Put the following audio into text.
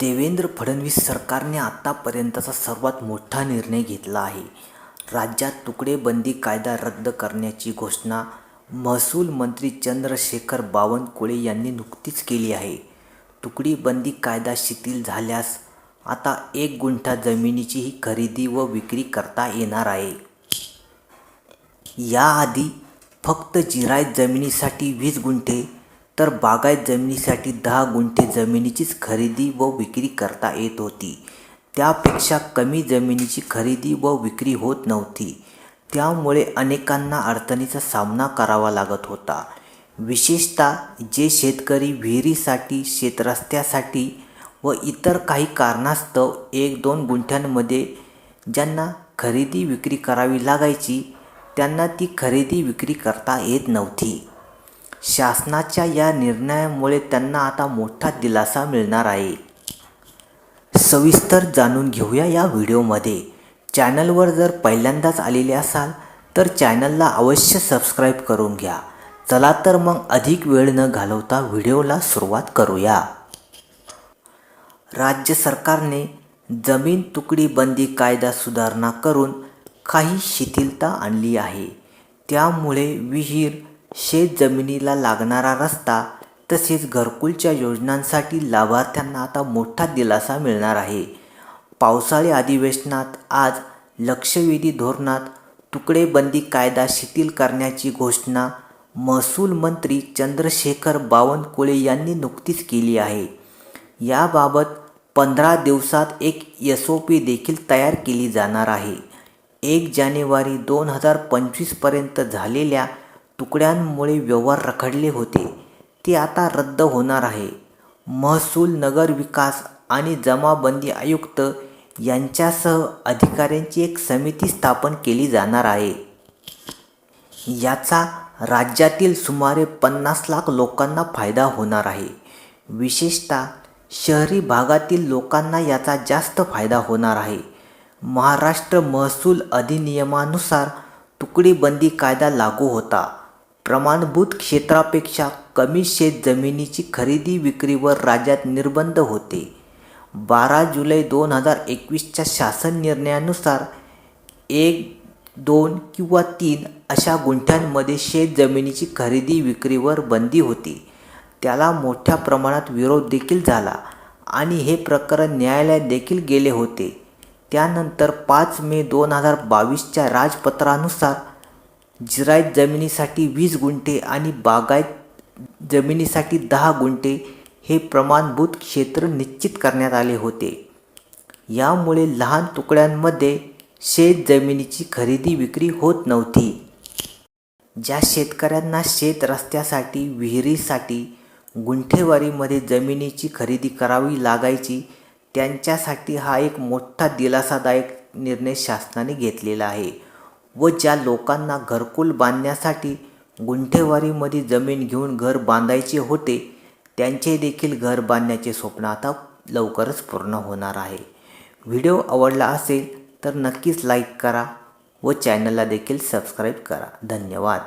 देवेंद्र फडणवीस सरकारने आत्तापर्यंतचा सर्वात मोठा निर्णय घेतला आहे. राज्यात तुकडेबंदी कायदा रद्द करण्याची घोषणा महसूल मंत्री चंद्रशेखर बावनकुळे यांनी नुकतीच केली आहे. तुकडीबंदी कायदा शिथिल झाल्यास आता एक गुंठा जमिनीचीही खरेदी व विक्री करता येणार आहे. याआधी फक्त जिरायत जमिनीसाठी वीस गुंठे तर बागायत जमिनीसाठी दहा गुंठे जमिनीचीच खरेदी व विक्री करता येत होती. त्यापेक्षा कमी जमिनीची खरेदी व विक्री होत नव्हती. त्यामुळे अनेकांना अडचणीचा सामना करावा लागत होता. विशेषतः जे शेतकरी विहिरीसाठी शेतरस्त्यासाठी व इतर काही कारणास्तव एक दोन गुंठ्यांमध्ये ज्यांना खरेदी विक्री करावी लागायची त्यांना ती खरेदी विक्री करता येत नव्हती. शासनाच्या या निर्णयामुळे त्यांना आता मोठा दिलासा मिळणार आहे. सविस्तर जाणून घेऊया या व्हिडिओमध्ये. चॅनलवर जर पहिल्यांदाच आलेले असाल तर चॅनलला अवश्य सबस्क्राईब करून घ्या. चला तर मग अधिक वेळ न घालवता व्हिडिओला सुरुवात करूया. राज्य सरकारने जमीन तुकडी बंदी कायदा सुधारणा करून काही शिथिलता आणली आहे. त्यामुळे विहीर शेत जमिनीला लागणारा रस्ता तसेच घरकुलच्या योजनांसाठी लाभार्थ्यांना आता मोठा दिलासा मिळणार आहे. पावसाळी अधिवेशनात आज लक्षवेधी धोरणात तुकडेबंदी कायदा शिथिल करण्याची घोषणा महसूल मंत्री चंद्रशेखर बावनकुळे यांनी नुकतीच केली आहे. याबाबत पंधरा दिवसात एक एस ओ पी देखील तयार केली जाणार आहे. एक जानेवारी दोन हजार पंचवीसपर्यंत झालेल्या तुकड्यांमुळे व्यवहार रखडले होते. ते आता रद्द होणार आहे. महसूल नगरविकास आणि जमाबंदी आयुक्त यांच्यासह अधिकाऱ्यांची एक समिती स्थापन केली जाणार आहे. याचा राज्यातील सुमारे पन्नास लाख लोकांना फायदा होणार आहे. विशेषतः शहरी भागातील लोकांना याचा जास्त फायदा होणार आहे. महाराष्ट्र महसूल अधिनियमानुसार तुकडीबंदी कायदा लागू होता. प्रमाणभूत क्षेत्रापेक्षा कमी शेत जमिनीची खरेदी विक्रीवर राज्यात निर्बंध होते. बारा जुलै दोन हजार एकवीसच्या शासन निर्णयानुसार एक दोन किंवा तीन अशा गुंठ्यांमध्ये शेत जमिनीची खरेदी विक्रीवर बंदी होती. त्याला मोठ्या प्रमाणात विरोध देखील झाला आणि हे प्रकरण न्यायालयात देखील गेले होते. त्यानंतर पाच मे दोन हजार बावीसच्या राजपत्रानुसार जिरायत जमिनीसाठी वीस गुंठे आणि बागायत जमिनीसाठी दहा गुंठे हे प्रमाणभूत क्षेत्र निश्चित करण्यात आले होते. यामुळे लहान तुकड्यांमध्ये शेत जमिनीची खरेदी विक्री होत नव्हती. ज्या शेतकऱ्यांना शेत रस्त्यासाठी विहिरीसाठी गुंठेवारीमध्ये जमिनीची खरेदी करावी लागायची त्यांच्यासाठी हा एक मोठा दिलासादायक निर्णय शासनाने घेतलेला आहे. व ज्या लोकांना घरकुल बांधण्यासाठी गुंठेवारीमध्ये जमीन घेऊन घर बांधायचे होते त्यांचे देखील घर बांधण्याचे स्वप्न आता लवकरच पूर्ण होणार आहे. व्हिडिओ आवडला असेल तर नक्कीच लाईक करा व चॅनलला देखील सबस्क्राईब करा. धन्यवाद.